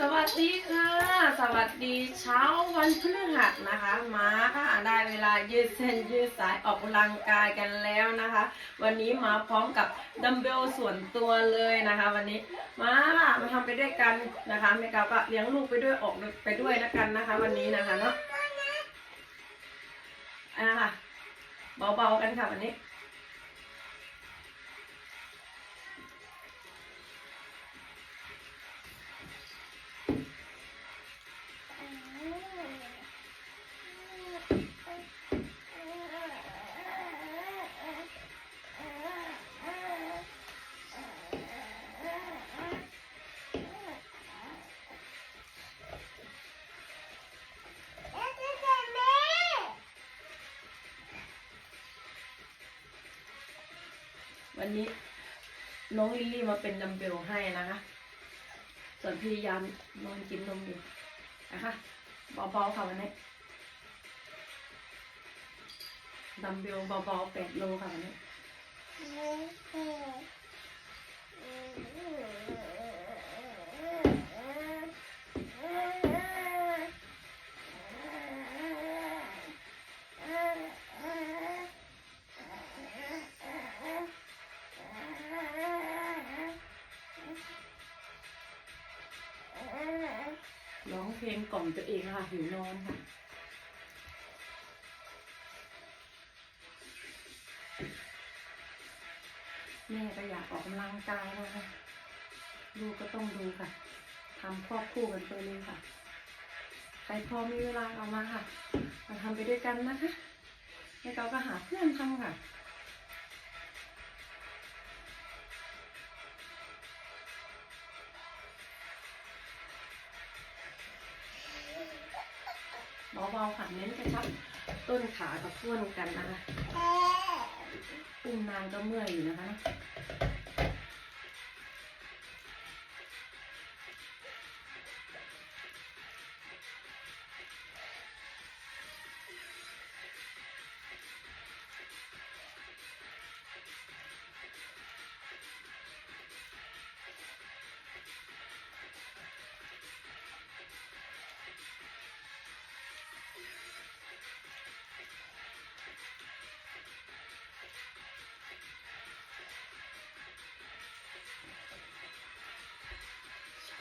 สวัสดีค่ะ สวัสดีเช้าวันพฤหัสนะคะ มาค่ะได้เวลายืดเส้นยืดสายออกกำลังกายกันแล้วนะคะ วันนี้มาพร้อมกับดัมเบลส่วนตัวเลยนะคะ วันนี้มาค่ะมาทำไปด้วยกันนะคะแม่กาวก็เลี้ยงลูกไปด้วยออกไปด้วยแล้วกันนะคะ วันนี้นะคะเนาะอ่าค่ะเบาๆกันค่ะวันนี้ วันนี้น้องลิลลี่มาเป็นดัมเบลให้นะคะ ส่วนพี่ยามนอนกินนมอยู่นะคะเบาๆค่ะวันนี้ดัมเบลเบาๆแปดโลค่ะวันนี้ เพลงกล่อมตัวเองค่ะหิวนอนค่ะแม่ก็อยากออกกำลังกายนะคะลูกก็ต้องดูค่ะทำควบคู่กันไปเลยค่ะ ใครพอมีเวลาเอามาค่ะ มาทำไปด้วยกันนะคะแม่เราก็หาเพื่อนทำค่ะ เบาๆค่ะเน้นกระชับต้นขากับท่วนกันนะคะอุ้มนานก็เมื่อยอยู่นะคะ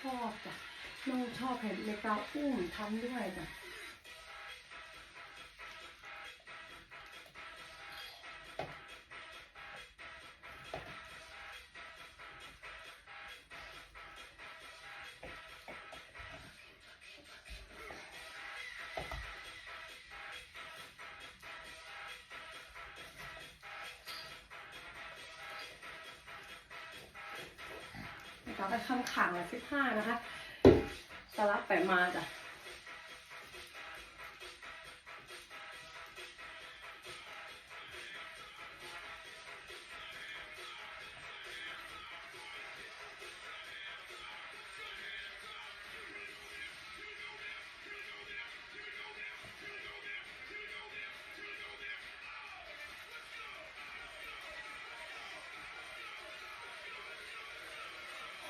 ชอบจ้ะน้องชอบเห็นในเตาอุ้มทำด้วยจ้ะ แล้วก็ข้างขางละสิบห้านะคะสลับไปมาจ้ะ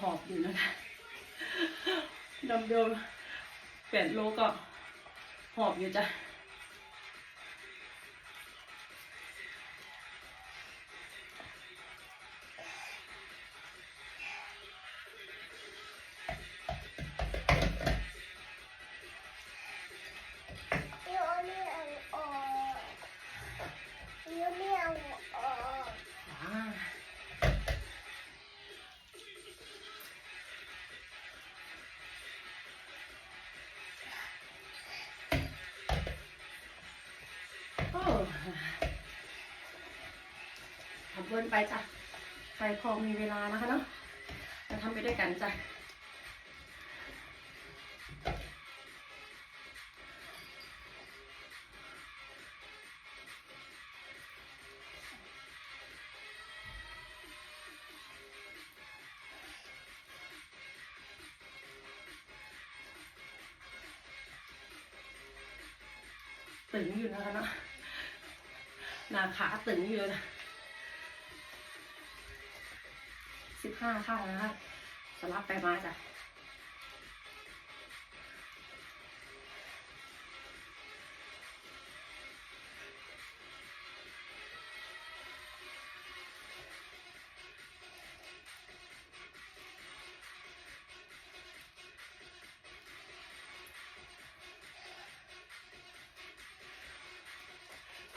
อบอยู่นะคะดัมเบลแปดโลก็หอบอยู่จ้ะ เพื่อนไปจ้ะใครพอมีเวลานะคะเนาะมาทำไปด้วยกันจ้ะตึงอยู่นะคะเนาะหนาขาตึงอยู่เลยนะ สิบห้าข้างนะคะสลับไปมาจ้ะ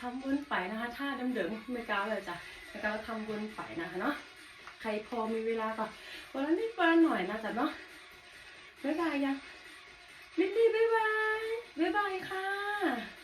ทำบุญไปนะคะ ถ้าเดิมๆไม่กล้าเลยจ้ะแล้วก็ทำบุญไปนะคะเนาะ รพอมีเวลาก็วันละนิดวันหน่อยนะจ๊ะเนาะบ๊ายบายยังลิลลี่บ๊ายบายบ๊ายบายค่ะ